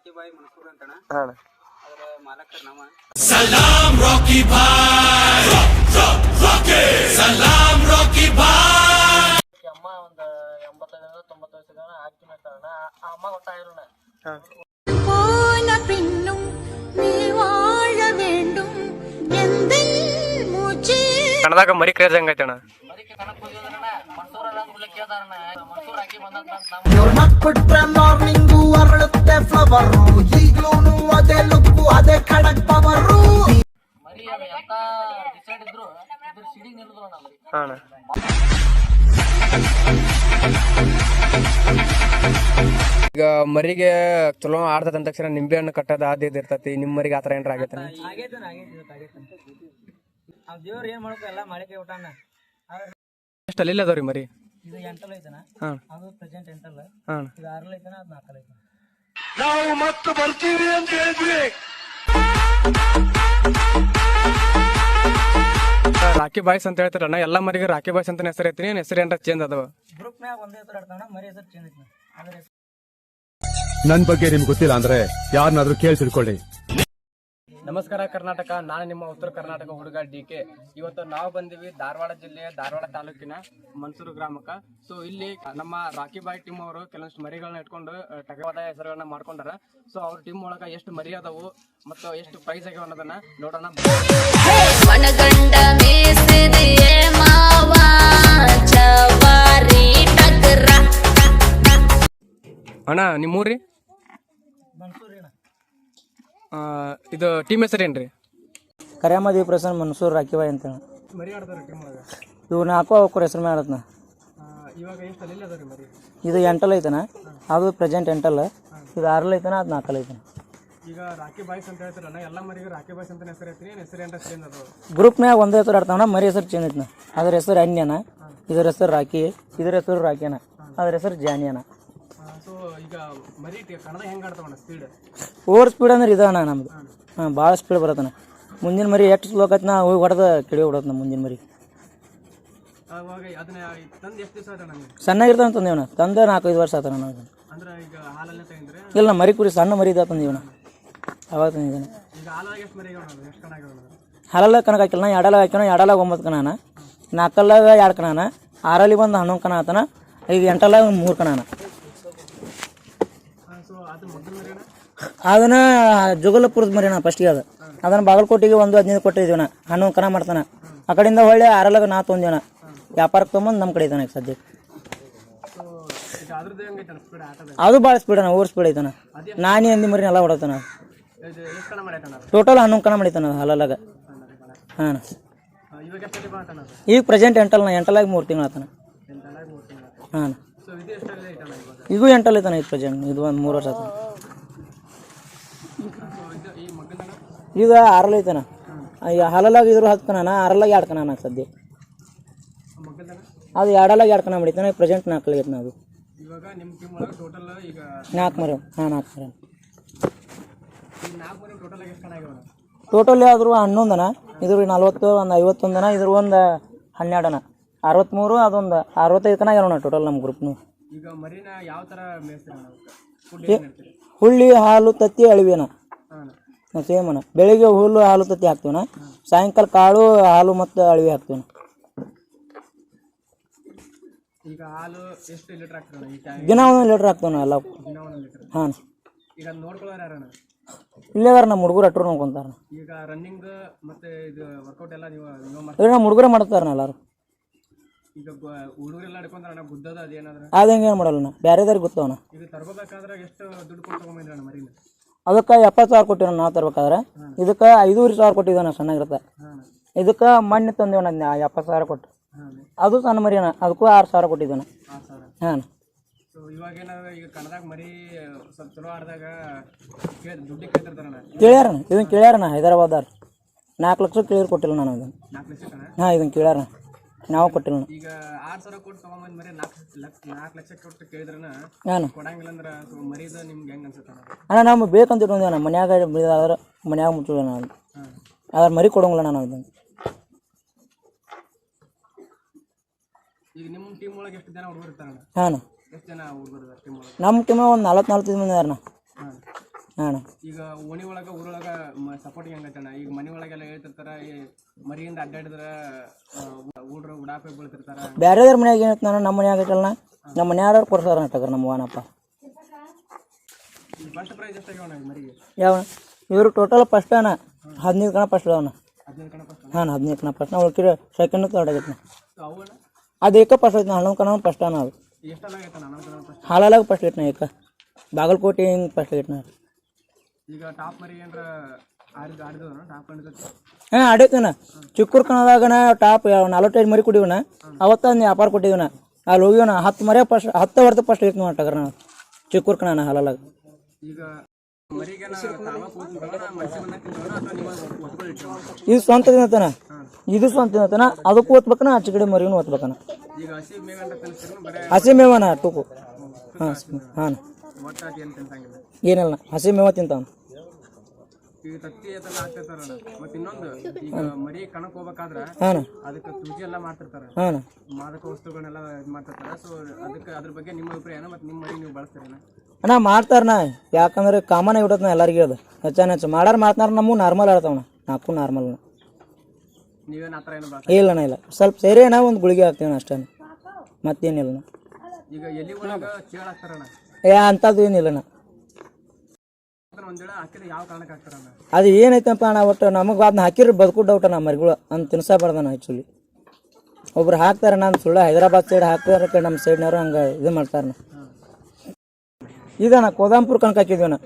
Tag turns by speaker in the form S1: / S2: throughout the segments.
S1: ರಾಕಿ ಬಾಯಿ ಮನಸೂರ್ ಅಂತಣ
S2: ಹಾಂ
S1: ಅದ್ರ ಮಾಲಕರ್ ನಮ್ಮ
S3: ಅಮ್ಮ ಒಂದು ಎಂಬತ್ತೈದರಿಂದ ತೊಂಬತ್ತು ವಯಸ್ಸಿಗೆ ಹಾಕಿ ಮಾಡ್ತಾರಣ್ಣ ಆ ಅಮ್ಮ ಗೊತ್ತಾಗಿರೋಣ
S2: ಹಾಂ
S4: போன பின்னும் நீ வாழ வேண்டும் எந்த மூச்சு
S2: ಕನ್ನಡದಾಗ ಮರಿ ಕ್ರೇಜ್ ಹೆಂಗೈತೆ ಅಣ್ಣ
S3: ಅದಕ್ಕೆ ಕಣಕ್ ಹೋಗಿದ್ರಣ್ಣ
S5: ಬಿಟ್ರೆ ಮಾರ್ನಿಂಗು ಅರಳುತ್ತೆ ಫ್ಲವರು ಈಗ್ಲೂ ಅದೇ ಲುಕ್ಕು ಅದೇ ಖಡಕ್ ಪವರು
S3: ಮರಿ ಅದು ಎಂತ ಡಿಸೈಡ್ ಇದ್ರು ಇದ್ರ ಸಿಡಿಗ್ ನಿಲ್ಲುದು ಅಣ್ಣ ಮರಿ
S2: ಹಾಂ ಅಣ್ಣ. ಈಗ ಮರಿಗೆ ಚಲೋ ಆಡ್ತದ ಅಂದ ತಕ್ಷಣ ನಿಂಬೆ ಹಣ್ಣು ಕಟ್ಟೋದು ಆದ್ಯ ಇರ್ತತಿ ಇರ್ತೈತಿ ನಿಮ್ಮ ಮರಿಗೆ ಆ ಏನ್ರ ಏನಾರ ಆಗೈತೆ
S1: ದೇವ್ರ ಏನ್ ಮಾಡ್ಕೊ ಎಲ್ಲ ಮಾಡಿಕೆ ಊಟನ.
S2: ಎಷ್ಟು ಅಲ್ಲಿಲ್ಲ ಅದಾವ ಮರಿ.
S1: ಇದು ಎಂಟಲ್ ಐತನ?
S2: ಹಾಂ.
S1: ಅದು ಪ್ರೆಸೆಂಟ್ ಎಂಟಲ್
S2: ಹಾಂ.
S1: ಇದು ಆರಲ್ ಐತನ? ಅದು ನಾಲ್ಕಲ್ ಐತನ?
S2: ರಾಕಿ ಬಾಯ್ಸ್ ಅಂತ ಹೇಳ್ತಾರಣ್ಣ ಎಲ್ಲ ಮರಿಗೆ ರಾಕಿ ಬಾಯ್ಸ್ ಅಂತ ಹೆಸರು ಐತಿ ಹೆಸರು ಏನಾರ ಚೇಂಜ್ ಅದಾವ?
S1: ಗ್ರೂಪ್ನ್ಯಾಗ ಒಂದೇ ಹೆಸರು ಆಡ್ತಾವಣ ಮರಿ ಹೆಸರು ಚೇಂಜ್ ಐತಿ ಅದ್ರ
S6: ನನ್ ಬಗ್ಗೆ ನಿಮ್ಗೆ ಗೊತ್ತಿಲ್ಲ ಅಂದ್ರೆ ಯಾರನ್ನಾದ್ರೂ ಕೇಳಿ ತಿಳ್ಕೊಳ್ಳಿ
S2: ನಮಸ್ಕಾರ ಕರ್ನಾಟಕ. ನಾನು ನಿಮ್ಮ ಉತ್ತರ ಕರ್ನಾಟಕ ಹುಡುಗ ಡಿ ಕೆ. ಇವತ್ತು ನಾವು ಬಂದಿವಿ ಧಾರವಾಡ ಜಿಲ್ಲೆಯ ಧಾರವಾಡ ತಾಲೂಕಿನ ಮನ್ಸೂರು ಗ್ರಾಮಕ್ಕೆ. ಸೊ ಇಲ್ಲಿ ನಮ್ಮ ರಾಕಿ ಬಾಯ್ ಟೀಮ್ ಅವರು ಕೆಲವಷ್ಟು ಮರಿಗಳನ್ನ ಇಟ್ಕೊಂಡು ಟಗವಾದ ಹೆಸರುಗಳನ್ನ ಮಾಡ್ಕೊಂಡಾರ. ಸೊ ಅವ್ರ ಟೀಮ್ ಒಳಗ ಎಷ್ಟು ಮರಿ ಅದಾವು ಮತ್ತು ಎಷ್ಟು ಪ್ರೈಸ್ ಆಗ್ಯಾವ ಅನ್ನೋದನ್ನ ನೋಡೋಣ. ಅಣ್ಣ ನಿಮ್ಮೂರಿ?
S1: ಮನ್ಸೂರ್. ಏನ
S2: ಇದು ಟೀಮ್ ಹೆಸರು ಏನ್ರಿ?
S1: ಕರ್ಯಾಮದಿ ಪ್ರಸನ್ ಮನ್ಸೂರ್ ರಾಕಿಬಾಯಿ ಅಂತ
S2: ಮರಿ ಆಡ್ತಾರ ಟೀಮ್ ಒಳಗ
S1: ಇವ್ ನಾಲ್ಕು ಅವ್ರ ಹೆಸರು ಮೇಲೆ ಆಡತ್ನ
S2: ಇವಾಗ ಎಷ್ಟು ಅಲ್ಲಿ ಅದಾವ ರೀ ಮರಿ?
S1: ಇದು ಎಂಟಲ್ ಐತನ? ಅದು ಪ್ರೆಸೆಂಟ್ ಎಂಟಲ್. ಇದು ಆರಲ್ ಐತನ ಅದು ನಾಲ್ಕಲ್ ಐತನ.
S2: ಈಗ ರಾಕಿ ಬಾಯ್ಸ್ ಅಂತ ಹೇಳ್ತಾರಣ್ಣ ಎಲ್ಲ ಮರಿಗೆ ರಾಕಿ ಬಾಯ್ಸ್ ಅಂತ ಹೆಸರು ಐತಿ ಹೆಸರು ಏನಾರ ಚೇಂಜ್
S1: ಗ್ರೂಪ್ನ್ಯಾಗ ಒಂದೇ ಹೆಸರು ಆಡ್ತಾವಣ ಮರಿ ಹೆಸರು ಚೇಂಜ್ ಐತನ ಅದ್ರ ಹೆಸರು ಅನ್ಯನ ಇದ್ರ ಹೆಸರು ರಾಕಿ ಇದ್ರ ಹೆಸರು ರಾಕಿಯನ ಅದ್ರ ಹೆಸರು ಜಾನಿಯನ.
S2: ಸೊ ಈಗ ಮರಿ ಕನ್ನಡ ಹೆಂಗೆ ಆಡ್ತಾವಣ್ಣ ಸ್ಪೀಡ್
S1: ಓವರ್ ಸ್ಪೀಡ್ ಅಂದ್ರೆ ಇದಣ್ಣ ನಮ್ದು. ಹಾಂ. ಭಾಳ ಸ್ಪೀಡ್ ಬರತ್ತನ ಮುಂದಿನ ಮರಿ ಎಷ್ಟು ಸ್ಲೋ ನಾ ಹೋಗಿ ಹೊಡೆದ ಕಿಡಿ ಹೊಡತ್ನ ಮುಂದಿನ ಮರಿ.
S2: ಅವಾಗ ಅದನ್ನ ತಂದು ಎಷ್ಟು ದಿವಸ ಆಯ್ತಣ್ಣ ನೀವು
S1: ಸಣ್ಣಗಿರ್ತಾವ ತಂದೇವಣ ತಂದೆ ನಾಲ್ಕೈದು ವರ್ಷ ಆತನ ನಾವು
S2: ಅಂದ್ರೆ ಈಗ ಹಾಲಲ್ಲೇ ತೆಗೆದ್ರೆ?
S1: ಇಲ್ಲ ನಾ ಮರಿ ಕುರಿ ಸಣ್ಣ ಮರಿ ಇದ್ದ ತಂದೇವನ. ಅವಾಗ ತಂದಿದ್ದಾನೆ.
S2: ಈಗ ಹಾಲಾಗ ಎಷ್ಟು ಮರಿ ಆಗ್ಯಾವ ಎಷ್ಟು ಕಣ ಆಗ್ಯಾವ
S1: ಹಲಲ್ಲ ಕಣಕ್ ಹಾಕಿಲ್ಲ ನಾ ಎರಡಲಾಗ ಹಾಕ್ಯಾನ ಎರಡಲಾಗ ಒಂಬತ್ತು ಕಣನ ನಾಲ್ಕಲ್ಲಾಗ ಎರಡು ಕಣನ ಆರಲ್ಲಿ ಬಂದು ಹನ್ನೊಂದು ಕಣ ಆತನ ಈಗ ಎಂಟಲ್ಲಾಗ ಮೂರು ಕಣನ
S2: ಸೊ ಅದು ಮೊದಲು ಮರಿ ಅಣ್ಣ
S1: ಅದನ್ನ ಜುಗಲಪುರದ ಮರಿನ ಫಸ್ಟಿಗೆ ಅದು. ಅದನ್ನ ಬಾಗಲಕೋಟೆಗೆ ಒಂದು ಹದಿನೈದು ಕೊಟ್ಟಿದ್ದೀವಣ ಹನ್ನೊಂದು ಕಣ ಮಾಡ್ತಾನೆ. ಆ ಕಡೆಯಿಂದ ಹೊಳ್ಳಿ ಆರಲಾಗ ನಾ ತೊಂದಿವಣ ವ್ಯಾಪಾರಕ್ಕೆ ತೊಗೊಂಬಂದು ನಮ್ಮ ಕಡೆ ಇದ್ದಾನೆ ಸದ್ಯಕ್ಕೆ. ಅದು ಭಾಳ ಸ್ಪೀಡ್ ಅಣ್ಣ ಓವರ್ ಸ್ಪೀಡ್ ಐತನ ನಾನಿ ಅಂದಿ ಮರಿನ ಎಲ್ಲ ಹೊಡತಾನ. ಟೋಟಲ್ ಹನ್ನೊಂದು ಕಣ ಮಾಡಿತಾನ ಹಲಲಾಗ ಹಾಂ ಈಗ ಪ್ರೆಸೆಂಟ್ ಎಂಟಲ್ಲ ಎಂಟಲಾಗಿ ಮೂರು ತಿಂಗಳು ಆತನ.
S2: ಮೂರು
S1: ಹಾಂ ಈಗೂ ಎಂಟಲ್ಲಿ ಐತಾನ ಇತ್ತು ಪ್ರೆಸೆಂಟ್ ಇದು ಒಂದು ಮೂರು ವರ್ಷ ಈಗ ಆರಲ್ಲಿ ಐತನ? ಹಲಲಾಗ ಇದ್ರು ಹತ್ತು ಕಣನ ಆರಲಾಗ ಎರಡು ಕಣ ಸದ್ಯ. ಅದು ಎರಡಲಾಗಿ ಎರಡು ಕಣ ಮಾಡಿತಾನೆ ಪ್ರೆಸೆಂಟ್ ನಾಲ್ಕು ಐತನ ಅದು. ನಾಲ್ಕು ಮರ, ಹಾಂ, ನಾಲ್ಕು ಮರ.
S2: ಟೋಟಲ್
S1: ಆದರೂ ಹನ್ನೊಂದನ? ಇದ್ರ ನಲ್ವತ್ತು, ಒಂದು ಐವತ್ತೊಂದನ ಇದ್ರ ಒಂದು ಹನ್ನೆರಡನ? ಅರವತ್ತ್ಮೂರು ಅದೊಂದು ಅರವತ್ತೈದು ಕಣ ಆಗ್ಯಾವ ಟೋಟಲ್ ನಮ್ಮ ಗ್ರೂಪ್ನು
S2: ಈಗ ಮರಿನ ಯಾವ ಥರ ಮೇಯಿಸ್ತೀರ
S1: ಹುಳ್ಳಿ ಹಾಲು ತತ್ತಿ ಅಳಿವೇನ ಸೇಮ್ ಅಣ್ಣ. ಬೆಳಿಗ್ಗೆ ಹುಲ್ಲು ಹಾಲು ತತ್ತಿ ಹಾಕ್ತೀವನ ಸಾಯಂಕಾಲ ಕಾಳು ಹಾಲು ಮತ್ತು ಅಳಿವೆ ಹಾಕ್ತೀವನ
S2: ಈಗ ಹಾಲು ಎಷ್ಟು ಲೀಟ್ರ್ ಹಾಕ್ತಾರಣ್ಣ ಈ ಟೈಮ್
S1: ದಿನ ಒಂದೊಂದು ಲೀಟ್ರ್ ಹಾಕ್ತೀವನ ಎಲ್ಲ.
S2: ದಿನ ಒಂದೊಂದು ಲೀಟ್ರ್
S1: ಹಾಂ
S2: ಈಗ ನೋಡ್ಕೊಳ್ಳೋರು ಯಾರಣ್ಣ?
S1: ಇಲ್ಲೇ ಅದಾರ ನಮ್ಮ ಹುಡುಗರು ಅಟ್ರು ನೋಡ್ಕೊಂತಾರ
S2: ಈಗ ರನ್ನಿಂಗ್ ಮತ್ತೆ ಇದು ವರ್ಕೌಟ್ ಎಲ್ಲ ನೀವು ನೀವು ಮಾಡ್ತೀರಿ?
S1: ಇವ್ರು ನಮ್ಮ ಹುಡುಗರೇ ಮಾಡ್ತಾರ ಎಲ್ಲಾರು.
S2: ಈಗ ಹುಡುಗರೆಲ್ಲ ಹಿಡ್ಕೊಂತಾರಣ್ಣ ಗುದ್ದದ ಅದೇನಾದ್ರೆ
S1: ಅದು ಹೆಂಗೆ ಏನು ಮಾಡಲ್ಲ ನಾ ಬೇರೆದವ್ರಿಗೆ ಗೊತ್ತವನ
S2: ಈಗ ತರ್ಕೋಬೇಕಾದ್ರೆ ಎಷ್ಟು ದುಡ್ಡು ಕೊಟ್ಟು ತೊಗೊಂಬಂದ್ರಣ್ಣ ಮರಿನ?
S1: ಅದಕ್ಕೆ ಎಪ್ಪತ್ತು ಸಾವಿರ ಕೊಟ್ಟಿರೋ ನಾವು ತರ್ಬೇಕಾದ್ರೆ. ಇದಕ್ಕೆ ಐದೂವರೆ ಸಾವಿರ ಕೊಟ್ಟಿದ್ದಾನ ಸಣ್ಣಗಿರುತ್ತೆ.
S2: ಹಾಂ.
S1: ಇದಕ್ಕೆ ಮಣ್ಣು ತಂದೇವನ ಎಪ್ಪತ್ತು ಸಾವಿರ ಕೊಟ್ಟು. ಅದು. ಸಣ್ಣ ಮರಿಯಣ ಅದಕ್ಕೂ ಆರು ಸಾವಿರ ಕೊಟ್ಟಿದ್ದಾನ ಹಾಂ
S2: ಇವಾಗ ಏನಾದ್ರೆ ಈಗ ಕನ್ನಡದಾಗ ಮರಿ ಸ್ವಲ್ಪ ಚಲೋ ಆಡಿದಾಗ ಕೇಳಿ ದುಡ್ಡಿಗೆ ಕೇಳ್ತಿರ್ತಾರಣ್ಣ.
S1: ಕೇಳ್ಯಾರಣ ಇದನ್ನ ಕೇಳ್ಯಾರಣ ಹೈದರಾಬಾದಾರ ನಾಲ್ಕು ಲಕ್ಷ ಕೇಳಿರ್ ಕೊಟ್ಟಿಲ್ಲ ನಾನು ಇದನ್ನು ಹಾಂ ಇದನ್ನು ಕೇಳ್ಯಾರ ನಾವು ಕೊಟ್ಟಿಲ್ಲ
S2: ಈಗ ಆರು ಸಾವಿರ ಕೊಟ್ಟು ತೊಗೊಂಬಂದ್ ಮರಿ ನಾಲ್ಕು ಲಕ್ಷ ನಾಲ್ಕು ಲಕ್ಷ ಕೊಟ್ಟು ಕೇಳಿದ್ರನ
S1: ನಾನು.
S2: ಕೊಡಂಗಿಲ್ಲ ಅಂದ್ರೆ ಸೊ ಮರಿದ ನಿಮ್ಗೆ ಹೆಂಗ್ ಅನ್ಸುತ್ತೆ ಅಣ್ಣ?
S1: ನಾವು ಬೇಕಂತ ಇಟ್ಕೊಂಡೇವಣ್ಣ ಮನ್ಯಾಗ ಆದ್ರೆ ಮನ್ಯಾಗ ಮುಚ್ಚಿಲ್ಲ ನಾನು ಆದ್ರೆ ಮರಿ ಕೊಡೋಂಗಿಲ್ಲ ನಾನು ಇದನ್ನು
S2: ಈಗ ನಿಮ್ಮ ಟೀಮ್ ಒಳಗೆ ಎಷ್ಟು ಜನ ಹುಡುಗರು ಇರ್ತಾರಣ್ಣ?
S1: ಹಾಂ
S2: ಎಷ್ಟು ಜನ ಹುಡುಗರು ಟೀಮ್ ಒಳಗೆ?
S1: ನಮ್ಮ ಟೀಮ್ ಒಂದು ನಲ್ವತ್ತು ನಲ್ವತ್ತೈದು ಮಂದಿ
S2: ಹಾಂ
S1: ಹಾಂ
S2: ಈಗ ಓಣಿ ಒಳಗ ಊರೊಳಗ ಸಪೋರ್ಟಿಂಗ್ ಹೆಂಗೈತಣ್ಣ ಈಗ ಮನೆ ಒಳಗೆಲ್ಲ ಹೇಳ್ತಿರ್ತಾರ ಈ ಮರಿಯಿಂದ ಅಡ್ಡಾಡಿದ್ರ ಊಡ್ರ ಉಡಾಪೆ ಬೀಳ್ತಿರ್ತಾರ.
S1: ಬೇರೆದವ್ರ ಮನ್ಯಾಗ ಏನೈತೆ ನಾನು? ನಮ್ಮ ಮನ್ಯಾಗ ಐತಲ್ಲ ನಮ್ಮ ಮನ್ಯಾರ ಕೊಡ್ಸಾರ ನಟಕ್ರ ನಮ್ಮ ವಾನಪ್ಪ
S2: ಫಸ್ಟ್ ಪ್ರೈಸ್ ಎಷ್ಟಾಗ್ಯಾವಣ್ಣ ಈ ಮರಿಗೆ?
S1: ಯಾವ ಇವರು ಟೋಟಲ್ ಫಸ್ಟ್ ಅಣ್ಣ. ಹದಿನೈದು ಕಣ ಫಸ್ಟ್ ಅವನ.
S2: ಹದಿನೈದು ಕಣ ಫಸ್ಟ್
S1: ಹಾಂ ಹದಿನೈದು ಕಣ ಫಸ್ಟ್ ನಾವು ಉಳ್ಕಿರ ಸೆಕೆಂಡ್ ತರ್ಡ್ ಆಗೈತೆ
S2: ಅವು ಅಣ್ಣ?
S1: ಅದು ಏಕ ಫಸ್ಟ್ ಐತೆ ಹಣ್ಣು ಕಣ ಫಸ್ಟ್ ಅಣ್ಣ ಅದು
S2: ನನ್ನ ಫಸ್ಟ್
S1: ಹಾಲಾಲಾಗ ಫಸ್ಟ್ ಐತೆ ಏಕ. ಬಾಗಲಕೋಟೆ ಹಿಂಗೆ ಫಸ್ಟ್ ಐತೆ ನಾ
S2: ಈಗ ಟಾಪ್ ಮರಿ ಏನ್ರ ಆಡಿದ ಆಡಿದವನ ಟಾಪ್
S1: ಹಾಂ ಚಿಕ್ಕೂರು ಕಣದಾಗನ ಟಾಪ್ ನಲವತ್ತೈದು ಮರಿ ಕುಡಿವನ ಅವತ್ತ ಒಂದು ವ್ಯಾಪಾರ ಕೊಟ್ಟಿವನ. ಅಲ್ಲಿ ಹೋಗಿವನ ಹತ್ತು ಮರಿ ಫಸ್ಟ್ ಹತ್ತು ವರ್ಷ ಫಸ್ಟ್ ಇತ್ತು ನೋಡಿ ಟಗರ್ ನಾವು ಚಿಕ್ಕೂರು ಕಣ ಹಲಲಾಗ
S2: ಈಗ
S1: ಇದು ಸ್ವಂತ ತಿನ್ನತನ ಇದು ಸ್ವಂತ ತಿನ್ನತನ ಅದಕ್ಕೂ ಓದ್ಬೇಕನ ಆಚೆ ಕಡೆ ಮರಿನೂ ಓದ್ಬೇಕನ.
S2: ಹಸಿ
S1: ಮೇವನ ಟೂಕು. ಹಾಂ ಹಾಂ ಏನಿಲ್ಲ ಹಸಿ ಮೇವ ತಿಂತಾವ
S2: ಈಗ ತತ್ತಿ ಅದೆಲ್ಲ ಹಾಕ್ತಿರ್ತಾರಣ್ಣ ಮತ್ತೆ ಇನ್ನೊಂದು ಈಗ ಮರಿ ಕಣಕ್ ಹೋಗ್ಬೇಕಾದ್ರ
S1: ಹಾಂ
S2: ಅದಕ್ಕೆ ತುಜಿ ಎಲ್ಲ ಮಾಡ್ತಿರ್ತಾರ.
S1: ಹಾಂ
S2: ಮಾದಕ ವಸ್ತುಗಳನ್ನೆಲ್ಲ ಇದು ಮಾಡ್ತಿರ್ತಾರ. ಸೊ ಅದಕ್ಕೆ ಅದ್ರ ಬಗ್ಗೆ ನಿಮ್ಮ ಅಭಿಪ್ರಾಯ ಏನು? ಮತ್ತೆ ನಿಮ್ಮ ಮರಿ ನೀವು ಬಳಸ್ತೀರಣ್ಣ
S1: ಅಣ್ಣ ಮಾಡ್ತಾರಣ ಯಾಕಂದ್ರೆ ಕಾಮನ್ ಆಗಿಬಿಡತ್ತೆ ನಾ ಎಲ್ಲರಿಗೂ ಅದು ಹೆಚ್ಚಾನ ಹೆಚ್ಚು. ಮಾಡಾರ ಮಾಡ್ತಾರ ನಮಗೂ ನಾರ್ಮಲ್ ಆಡ್ತಾವಣ ನಾಲ್ಕು ನಾರ್ಮಲ್
S2: ನೀವೇನು ಆ ಥರ ಏನು ಬಳಸ
S1: ಇಲ್ಲಣ್ಣ ಇಲ್ಲ. ಸ್ವಲ್ಪ ಸೇರಿ ಅಣ್ಣ ಒಂದು ಗುಳಿಗೆ ಹಾಕ್ತೀವಣ್ಣ ಅಷ್ಟೇ ಮತ್ತೇನಿಲ್ಲ
S2: ಈಗ ಎಲ್ಲಿ ಒಳಗ ಚೇಳು ಹಾಕ್ತಾರಣ್ಣ.
S1: ಏ ಅಂಥದ್ದು ಏನಿಲ್ಲಣ್ಣ
S2: ಅದನ್ನ ಒಂದೇಳ ಹಾಕಿದ್ರೆ ಯಾವ ಕಾರಣಕ್ಕೆ ಹಾಕ್ತಾರಣ್ಣ
S1: ಅದು ಏನೈತಪ್ಪ ಅಣ್ಣ ಒಟ್ಟು ನಮಗೆ ಅದನ್ನ ಹಾಕಿದ್ರೆ ಬದುಕು ಡೌಟ್ ನಮ್ಮ ಮರಿಗಳು. ಅಂತ ತಿನ್ಸಬಾರ್ದಣ್ಣ ಆ್ಯಕ್ಚುಲಿ ಒಬ್ರು ಹಾಕ್ತಾರೆ ನಾನು ಸುಳ್ಳ ಹೈದರಾಬಾದ್ ಸೈಡ್ ಹಾಕ್ತಾರೆ ನಮ್ಮ ಸೈಡ್ನವ್ರು ಹಂಗೆ ಇದು ಮಾಡ್ತಾರ ಇದನ್ನ ಕೋದಾಂಪುರ ಕಣಕ್ ಹಾಕಿದ್ವಣ್ಣ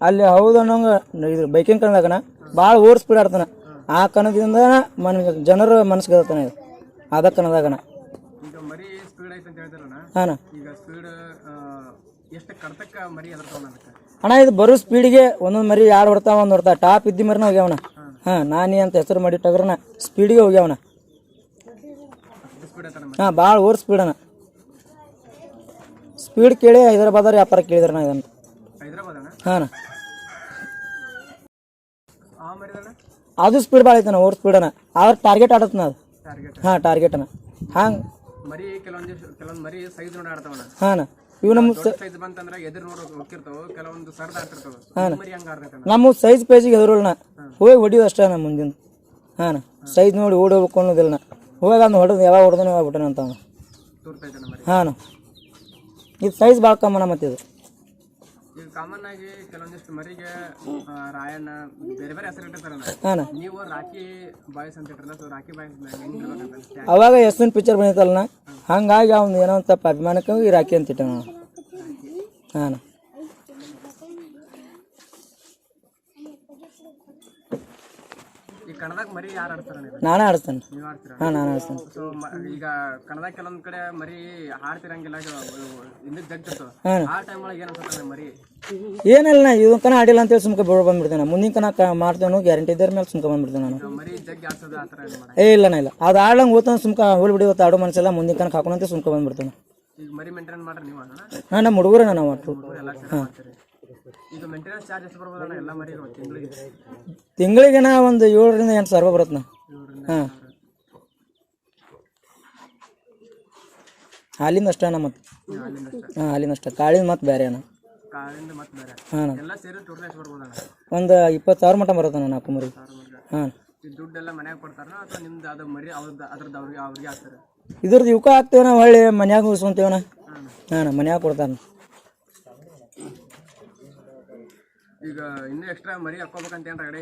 S1: ಅಲ್ಲಿ ಹೌದು ಅನ್ನೋಂಗೆ ಇದು ಬೈಕಿಂಗ್ ಕಣದಾಗಣ ಭಾಳ ಓವರ್ ಸ್ಪೀಡ್ ಆಡ್ತಾನ. ಆ ಕಣದಿಂದ ಮನ್ ಜನರ ಮನಸ್ಸಿಗೆ ಹೇಳ್ತಾನೆ ಇದು. ಅದ
S2: ಅದರ ಹಾಂ
S1: ಅಣ್ಣ ಇದು ಬರೋ ಸ್ಪೀಡಿಗೆ ಒಂದೊಂದು ಮರಿ ಎರಡು ಹೊಡ್ತಾವ ಒಂದು ಹೊಡ್ತಾವ. ಟಾಪ್ ಇದ್ದಿ ಮರಿನ ಹೋಗ್ಯಾವಣ ಹಾಂ ನಾನಿ ಅಂತ ಹೆಸರು ಮಾಡಿ ಟಗರನ ಸ್ಪೀಡಿಗೆ ಹೋಗ್ಯಾವಣ ಹಾಂ ಭಾಳ ಓರ್ ಸ್ಪೀಡ್ ಅಣ್ಣ. ಸ್ಪೀಡ್ ಕೇಳಿ ಹೈದರಾಬಾದವ್ರು ವ್ಯಾಪಾರ ಕೇಳಿದ್ರಣ್ಣ ಇದನ್ನು. ಹಾಂ ಅದು ಸ್ಪೀಡ್ ಭಾಳ ಐತಣ್ಣ ಓರ್ ಸ್ಪೀಡ್ ಅಣ್ಣ. ಆದ್ರೆ ಟಾರ್ಗೆಟ್ ಆಡತ್ನ ಅದು. ಹಾಂ ಟಾರ್ಗೆಟ್ ಅಣ್ಣ. ಹಾಂ.
S2: ಮರಿ ಕೆಲವೊಂದು ಕೆಲವೊಂದು ಮರಿ ಸೈಜ್ ನೋಡಿ ಆಡ್ತಾವಣ್ಣ.
S1: ಹಾಂ ಅಣ್ಣ ಇವು ನಮ್ಮ
S2: ಸೈಜ್ ಬಂತಂದ್ರೆ ಎದುರು ನೋಡಿ ಹೋಗಿರ್ತಾವ ಕೆಲವೊಂದು ಸರ್ದ ಆಡ್ತಿರ್ತಾವ ಮರಿ ಹಂಗ ಆಡ್ತೈತಣ್ಣ
S1: ನಮ್ಮ ಸೈಜ್ ಪೇಜಿಗೆ ಹೆದರೋಣ ಹೋಗಿ ಹೊಡಿಯೋದು ಅಷ್ಟೇ ನಮ್ಮ ಮುಂದಿನ. ಹಾಂ ಸೈಜ್ ನೋಡಿ ಓಡೋಬೇಕು ಅನ್ನೋದಿಲ್ಲ. ಹೋಗಿ ಅದನ್ನ ಹೊಡೆದು ಯಾವಾಗ ಹೊಡೆದನ ಹೋಗ್ಬಿಟ್ಟನ ಅಂತ ಅವನು.
S2: ತೋರ್ತೈತಣ್ಣ ಮರಿ
S1: ಹಾಂ ಇದು ಸೈಜ್ ಭಾಳ ಕಮ್ಮನ ಮತ್ತೆ ಇದು
S2: ಈಗ ಕಾಮನ್ ಆಗಿ ಕೆಲವೊಂದಿಷ್ಟು ಮರಿಗೆ ರಾಯಣ್ಣ ಬೇರೆ ಬೇರೆ ಹೆಸರು ಇಟ್ಟಿರ್ತಾರಲ್ಲ
S1: ಹಾಂ
S2: ನೀವು ರಾಕಿ ಬಾಯ್ಸ್ ಅಂತ ಇಟ್ಟಿರಲ್ಲ ಸೊ ರಾಕಿ ಬಾಯ್ಸ್
S1: ಅವಾಗ ಎಸ್ವಿನ್ ಪಿಕ್ಚರ್ ಬಂದಿತ್ತಲ್ಲ ಹಂಗಾಗಿ ಅವ್ನು ಏನೋ ಒಂದು ತಪ್ಪ ಅಭಿಮಾನಕ್ಕೆ ಈ ರಾಕಿ ಅಂತ ಇಟ್ಟ ಹಾ
S2: ಹಾಂ ಕನ್ನಡದಾಗ ಮರಿ ಯಾರು
S1: ನಾನೇ ಆಡಿಸ್ತೇನೆ
S2: ನೀವು ಆಡ್ತೀರ?
S1: ಹಾಂ ನಾನು ಆಡಿಸ್ತೇನೆ
S2: ಸೊ ಈಗ ಕನ್ನಡ ಕೆಲವೊಂದ್ ಕಡೆ ಮರಿ ಹಾಡ್ತಿರಂಗಿಲ್ಲ ಹಿಂದಕ್ಕೆ ಜಗ್ತಿರ್ತವ
S1: ಹಾಂ.
S2: ಆ ಟೈಮ್ ಒಳಗೆ ಏನು ಅನ್ಸುತ್ತೆ ಮರಿ?
S1: ಏನಿಲ್ಲ ನಾ ಇವನ್ ಕನ ಆಡಿಲ್ಲ ಅಂತೇಳಿ ಸುಮ್ಕೆ ಬೋಳ್ ಬಂದ್ಬಿಡ್ತೇನೆ ಮುಂದಿನ ಕನ ಮಾಡ್ತೇನೆ ಗ್ಯಾರಂಟಿ ಇದ್ರ ಮೇಲೆ ಸುಮ್ಕೆ ಬಂದ್ಬಿಡ್ತೇನೆ ನಾನು.
S2: ಮರಿ ಜಗ್ಗಿ ಆಡ್ಸೋದು ಆ ಥರ ಏನು ಮಾಡ
S1: ಏ ಇಲ್ಲ ನಾ ಇಲ್ಲ. ಅದು ಆಡಂಗೆ ಹೋತ ಸುಮ್ಕೆ ಹೋಲ್ ಬಿಡಿ ಇವತ್ತು ಆಡೋ ಮನಸ್ಸೆಲ್ಲ ಮುಂದಿನ ಕನಕ ಅಂತ ಸುಮ್ಕೆ ಬಂದ್ಬಿಡ್ತೇನೆ.
S2: ಈಗ ಮರಿ ಮೇಂಟೈನ್ ಮಾಡ್ರಿ ನೀವು
S1: ಹಾಂ ನಮ್ಮ ಹುಡುಗರು ನಾನು ಒಟ್ಟು
S2: ಎಲ್ಲ ಮೇಂಟೆನೆನ್ಸ್ ಚಾರ್ಜ್ ಎಷ್ಟು ಎಲ್ಲ ಮರಿ ತಿಂಗಳಿಗೆ.
S1: ನಾ ಒಂದು ಏಳರಿಂದ ಎಂಟು ಸಾವಿರ ಬರುತ್ತೆ ಹಾಂ. ಹಾಲಿಂದ ಅಷ್ಟೇನ ಮತ್ ಮತ್ತೆ. ಹಾಂ ಹಾಲಿಂದ ಅಷ್ಟ. ಕಾಳಿಂದ ಮತ್ತೆ ಬೇರೆ ಅಣ್ಣ. ಹಾಂ ಒಂದು ಇಪ್ಪತ್ತು ಸಾವಿರ ಮಟ್ಟ ಬರುತ್ತೆ ಅಣ್ಣ ನಾಲ್ಕು ಮರಿ. ಹಾಂ.
S2: ದುಡ್ಡೆಲ್ಲ ಮನ್ಯಾಗ ಕೊಡ್ತಾರ ಅಥವಾ ನಿಮ್ದು ಅದು ಮರಿ ಅವ್ರದ್ದು ಅದ್ರದ್ದು ಅವ್ರಿಗೆ ಅವ್ರಿಗೆ ಹಾಕ್ತಾರೆ?
S1: ಇದ್ರದ್ದು ಇವಕ್ಕ ಹಾಕ್ತೇವನ ಹೊಳ್ಳಿ ಮನ್ಯಾಗ ಉಳಿಸ್ಕೊಂತೇವನ ಹಾಂ ಮನ್ಯಾಗ ಕೊಡ್ತಾರ
S2: ಈಗ ಇನ್ನೂ ಎಕ್ಸ್ಟ್ರಾ ಮರಿ ಹಾಕೋಬೇಕಂತ ಏನಾರ ರೆಡಿ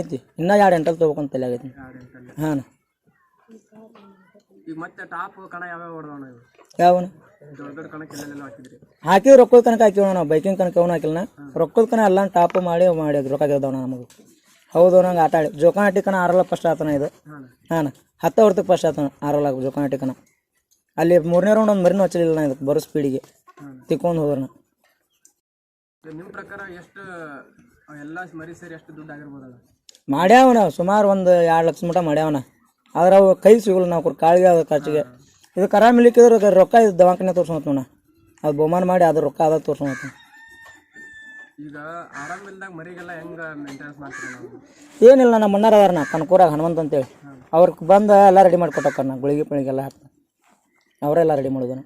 S2: ಐತೆ.
S1: ಇನ್ನೂ ಎರಡು ಎಂಟಲ್ ತೊಗೋಬೇಕಂತ ತಲೆ ಆಗೈತಿ. ಹಾಂ
S2: ಈಗ ಮತ್ತೆ ಟಾಪ್ ಕಣ ಯಾವ್ಯಾವ ಹೊಡೆದವಣ ಇವು
S1: ಯಾವನ?
S2: ದೊಡ್ಡ ದೊಡ್ಡ ಕಣಕ್ಕೆ ಎಲ್ಲೆಲ್ಲ ಹಾಕಿದ್ರಿ.
S1: ಹಾಕಿದ್ರೆ ರೊಕ್ಕದ ಕನಕ ಹಾಕಿವಣ ನಾವು. ಬೈಕಿಂಗ್ ಕನಕ ಅವನು ಹಾಕಿಲ್ಲ ರೊಕ್ಕದ ಕನ ಎಲ್ಲ ಟಾಪ್ ಮಾಡಿ ಮಾಡಿ ರೊಕ್ಕ ಗೆದ್ದವಣ ನಮಗೆ. ಹೌದು ನಂಗೆ ಆಟ ಆಡಿ ಜೋಕಾನಾಟಿ ಕಣ ಆರಲ್ಲ ಫಸ್ಟ್ ಆತನ ಇದು. ಹಾಂ ಹತ್ತು ಹೊರ್ತಕ್ಕೆ ಫಸ್ಟ್ ಆತನ ಆರಲ್ಲ ಜೋಕಾನಾಟಿ ಕಣ. ಅಲ್ಲಿ ಮೂರನೇ ರೌಂಡ್ ಒಂದು ಮರಿನೂ ಹಚ್ಚಲಿಲ್ಲ ನಾ ಇದಕ್ಕೆ ಬರೋ ಸ್ಪೀಡಿಗೆ ತಿಕ್ಕೊಂಡು ಹೋದ್ರನ
S2: ನಿಮ್ಮ ಪ್ರಕಾರ ಎಷ್ಟು ಎಲ್ಲ ಮರಿ ಸೇರಿ ಎಷ್ಟು ದುಡ್ಡು ಆಗಿರ್ಬೋದಲ್ಲ?
S1: ಮಾಡ್ಯಾವನ ಸುಮಾರು ಒಂದು ಎರಡು ಲಕ್ಷ ಮಟ ಮಾಡ್ಯಾವನ. ಆದ್ರೆ ಅವು ಕೈ ಸಿಗಲ್ಲ ನಾವು ಕಾಳಿಗೆ ಅದು ಖರ್ಚಿಗೆ. ಇದು ಕರ ಮಿಲಿಕಿದ್ರೆ ರೊಕ್ಕ ಇದು ದವಾಖಾನೆ ತೋರ್ಸೋತ್ ಅದು ಬಹುಮಾನ ಮಾಡಿ ಅದ್ರ ರೊಕ್ಕ ಅದ ತೋರ್ಸೋತ್
S2: ಈಗ ಆರಾಮಿಲ್ದಾಗ ಮರಿಗೆಲ್ಲ ಹೆಂಗೆ ಮೇಂಟೆನೆನ್ಸ್ ಮಾಡ್ತೀರಿ
S1: ಏನಿಲ್ಲ ನಮ್ಮ ಅಣ್ಣಾರ ಅದಾರ ನಾ ಕನಕೂರಾಗ ಹನುಮಂತ ಅಂತೇಳಿ. ಅವ್ರಿಗೆ ಬಂದು ಎಲ್ಲ ರೆಡಿ ಮಾಡಿ ಕೊಟ್ಟಕ್ಕಾರ ನಾ ಗುಳಿಗೆ ಪುಳಿಗೆಲ್ಲ ಹಾಕ್ತಾರೆ ಅವರೆಲ್ಲ ರೆಡಿ ಮಾಡೋದನ್ನ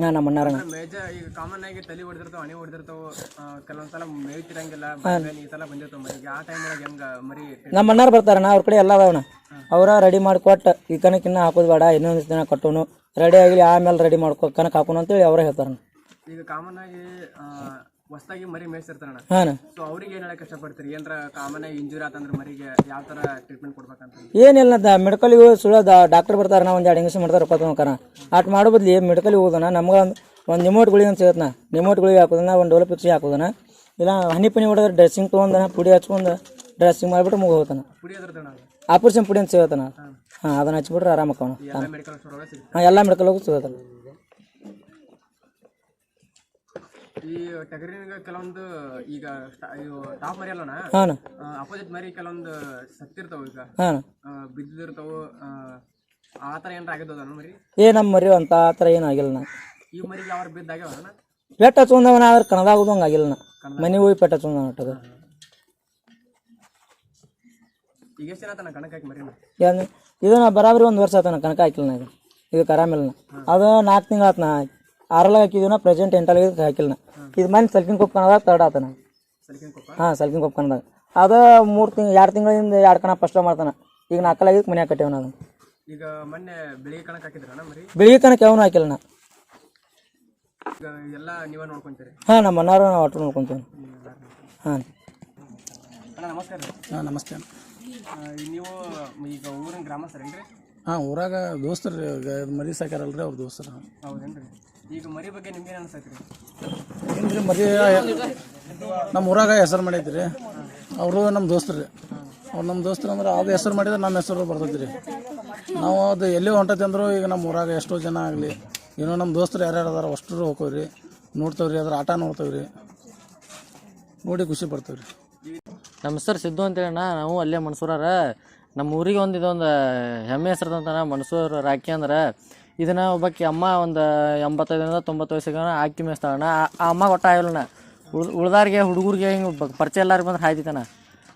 S1: ಹಾಂ ನಮ್ಮ ಅಣ್ಣ
S2: ಮೇಜ ಈಗ ಕಾಮನ್ ಆಗಿ ತಲೆ ಹೊಡೆದಿರ್ತಾವ ಹಣಿ ಹೊಡೆದಿರ್ತಾವ ಕೆಲವೊಂದ್ಸಲ ಮೇಯ್ತಿರಂಗಿಲ್ಲ ಈ ಸಲ ಬಂದಿರ್ತಾವ ಮರಿಗೆ ಆ ಟೈಮ್ ಒಳಗೆ ಹೆಂಗ ಮರಿ
S1: ನಮ್ಮ ಅಣ್ಣಾರು ಬರ್ತಾರಣ್ಣ ಅವ್ರ ಕಡೆ ಎಲ್ಲ ಅದಾವಣ್ಣ. ಅವರ ರೆಡಿ ಮಾಡಿಕೊಟ್ಟು ಈ ಕನಕಿನ್ನ ಹಾಕೋದು ಬೇಡ ಇನ್ನೊಂದು ದಿನ ಕಟ್ಟೋನು. ರೆಡಿ ಆಗಲಿ ಆಮೇಲೆ ರೆಡಿ ಮಾಡ್ಕೊ ಕನಕ ಹಾಕೋಣ ಅಂತೇಳಿ ಅವರೇ ಹೇಳ್ತಾರಣ್ಣ.
S2: ಈಗ ಕಾಮನ್ ಆಗಿ ಹೊಸದಾಗಿ ಮರಿ ಮೇಯ್ಸಿರ್ತಾರಣ್ಣ.
S1: ಹಾಂ
S2: ಸೊ ಅವ್ರಿಗೆ ಏನ್ ಹೇಳಕ್ ಇಷ್ಟಪಡ್ತೀರಿ? ಏನ್ರ ಕಾಮನ್ ಆಗಿ ಇಂಜುರಿ ಆತಂದ್ರೆ ಮರಿಗೆ ಯಾವ ತರ ಟ್ರೀಟ್ಮೆಂಟ್ ಕೊಡ್ಬೇಕಂತ
S1: ಏನಿಲ್ಲ ದ ಮೆಡಿಕಲ್ಗೆ ಸುಳ್ಳ ಡಾಕ್ಟರ್ ಬರ್ತಾರೆ ನಾ ಒಂದು ಎರಡು ಇಂಗ್ಲೀಷ್ ಮಾಡ್ತಾರೆ ರೊಕ್ಕ ತೊಗೊಂಡ್ಕರ ಆಟ ಮಾಡೋ ಬದ್ಲಿ ಮೆಡಿಕಲ್ಗೆ ಹೋಗೋದನ ನಮ್ಗೆ ಒಂದು ಒಂದು ನಿಮೋಟ್ ಗುಳಿಗೆ ಅಂತ ಸಿಗತ್ನ. ನಿಮೋಟ್ ಗುಳಿಗೆ ಹಾಕೋದನ್ನ ಒಂದು ಡೋಲೋ ಪಿಕ್ಸಿ ಹಾಕೋದನ ಇಲ್ಲ ಹನಿ ಪನಿ ಹೊಡೆದ್ರೆ ಡ್ರೆಸ್ಸಿಂಗ್ ತೊಗೊಂಡನ ಪುಡಿ ಹಚ್ಕೊಂಡು ಡ್ರೆಸ್ಸಿಂಗ್ ಮಾಡಿಬಿಟ್ಟು ಮುಗಿ ಹೋಗ್ತಾನ ಆಪರೇಷನ್ ಪುಡಿ ಅಂತ ಸಿಗತ್ತಾನ. ಹಾಂ. ಅದನ್ನ ಹಚ್ಬಿಟ್ರೆ ಆರಾಮ
S2: ಹಾಕೋಣ
S1: ಹಾಂ ಎಲ್ಲ ಮೆಡಿಕಲ್ ಹೋಗಿ ಸಿಗತ್ತನ
S2: ಈ ಟಗರಿನಾಗ ಕೆಲವೊಂದು ಈಗ ಸ್ಟ- ಇವು ಟಾಪ್ ಮರಿ ಅಲ್ಲಣ್ಣ
S1: ಹಾಂ
S2: ಅಪೋಸಿಟ್ ಮರಿ ಕೆಲವೊಂದು ಸತ್ತಿರ್ತಾವ ಈಗ.
S1: ಹಾಂ
S2: ಆ, ಬಿದ್ದಿರ್ತಾವ ಆ, ಆ ಥರ ಏನಾರ ಆಗಿದ್ದದ ಮರಿ?
S1: ಏ ನಮ್ಮ ಮರಿ ಅಂತ ಆ ಥರ ಏನೂ ಆಗಿಲ್ಲ ನಾ
S2: ಈ ಮರಿಗೆ ಯಾವ ಬಿದ್ದಾಗ್ಯಾವಣ್ಣ
S1: ಪೆಟ್ಟ ಹಚ್ಕೊಂಡವನ ಆದ್ರೆ ಕಣದಾಗೋದಂಗೆ ಆಗಿಲ್ಲ ನಾ ಮನೆಗೆ ಹೋಗಿ ಪೆಟ್ಟ ಹಚ್ಕೊಂಡ ಒಟ್ಟದ
S2: ಈಗ ಎಷ್ಟು ದಿನ ತನಕ ಕಣಕ್ ಹಾಕಿ ಮರಿನ?
S1: ಏನು ಬರಾಬರಿ ಒಂದು ವರ್ಷ ಆತನ ಕನಕ ಹಾಕಿಲ್ಲ ನಾ ಇದು. ಇದಕ್ಕೆ ಆರಾಮಿಲ್ಲ ನಾ ಅದು ನಾಲ್ಕು ತಿಂಗಳು ಆತನ? ನಾ ಆರಲ್ಲ ಹಾಕಿದೀವಿ ನಾ ಪ್ರೆಸೆಂಟ್ ಎಂಟಲ್ ಹಾಕಿಲ್ಲ ನಾ ಇದು ಮನೆ ಸಲ್ಕಿನ ಕೊಪ್ಪ ಕಣದ ತರ್ಡ್ ಆತನ. ಹಾಂ ಸಲ್ಕಿನ ಕೊಪ್ಪ ಅದ ಅದು ಮೂರು ತಿಂಗ್ ಎರಡು ತಿಂಗಳಿಂದ ಎರಡು ಕಣ ಫಸ್ಟ್ ಮಾಡ್ತಾನ. ಈಗ ನಾಲ್ಕಲಾಗಿದ್ದು ಮನೆ ಕಟ್ಟೇವ ನಾನು
S2: ಈಗ ಮೊನ್ನೆ ಬೆಳಿಗ್ಗೆ ಕಣಕ್ ಹಾಕಿದ್ರಣ್ಣ ಮರಿ?
S1: ಬೆಳಿಗ್ಗೆ ಕಣಕ್ಕೆ ಯಾವನು ಹಾಕಿಲ್ಲ ನಾ
S2: ಈಗ ಎಲ್ಲ ನೀವೇ ನೋಡ್ಕೊಂತೀರಿ?
S1: ಹಾಂ ನಮ್ಮ ಮನೆಯವ್ರು ನಾವು ಆಟೋ ನೋಡ್ಕೊಂತೀವಿ. ಹಾಂ.
S2: ಅಣ್ಣ ನಮಸ್ಕಾರ ರೀ.
S7: ಹಾಂ ನಮಸ್ತೆ
S2: ಆ, ನೀವು ಈಗ ಊರಿನ ಗ್ರಾಮಸ್ಥರೇನ್ರಿ?
S7: ಹಾಂ ಊರಾಗ ದೋಸ್ತರು ಮರಿ ಸಾಕ್ಯಾರಲ್ರಿ ಅವ್ರ ದೋಸ್ತರು.
S2: ಹೌದೇನ್ರಿ. ಈಗ ಮರಿ ಬಗ್ಗೆ ನಿಮ್ಗೆ ಅನ್ಸೈತ್ರಿ?
S7: ಏನ್ರಿ ಮರಿ ನಮ್ಮ ಊರಾಗ ಹೆಸರು ಮಾಡಿದ್ರಿ. ರೀ ಅವರು ನಮ್ಮ ದೋಸ್ತರು. ರೀ ಅವ್ರು ನಮ್ಮ ದೋಸ್ತರು ಅಂದ್ರೆ ಅದು ಹೆಸರು ಮಾಡಿದ್ರೆ ನಮ್ಮ ಹೆಸರು ಬರ್ತೈತಿ ರೀ ನಾವು ಅದು ಎಲ್ಲಿ ಹೊಂಟೈತಿ ಅಂದ್ರೆ ಈಗ ನಮ್ಮ ಊರಾಗ ಎಷ್ಟೋ ಜನ ಆಗಲಿ ಏನೋ ನಮ್ಮ ದೋಸ್ತರು ಯಾರ್ಯಾರು ಅದಾರ ಅಷ್ಟರು ಹೋಗ್ರಿ ನೋಡ್ತೇವೆ ರೀ ಅದ್ರ ಆಟ ನೋಡ್ತೇವೆ ರೀ ನೋಡಿ ಖುಷಿ ಪಡ್ತೇವೆ ರೀ
S3: ನಮ್ಮ ಹೆಸರು ಸಿದ್ದು ಅಂತೇಳಣ್ಣ. ನಾವು ಅಲ್ಲೇ ಮನ್ಸೂರಾರ. ನಮ್ಮ ಊರಿಗೆ ಒಂದು ಇದೊಂದು ಹೆಮ್ಮೆ ಹೆಸರು ಮನ್ಸೂರು ರಾಕಿ ಅಂದ್ರೆ. ಇದನ್ನ ಒಬ್ಬಾಕಿ ಅಮ್ಮ ಒಂದು ಎಂಬತ್ತೈದರಿಂದ ತೊಂಬತ್ತು ವಯಸ್ಸಿಗೆ ಆಕಿ ಮೇಯಿಸ್ತಾಳಣ್ಣ. ಆ- ಅಮ್ಮ ಒಟ್ಟ ಆಗಿಲ್ಲಣ್ಣ. ಉಳ್ ಉಳ್ದಾರಿಗೆ ಹುಡುಗರಿಗೆ ಹಿಂಗೆ ಪರಿಚಯ ಎಲ್ಲಾರು ಬಂದ್ರೆ ಹಾಯ್ತಿತ್ತಾನ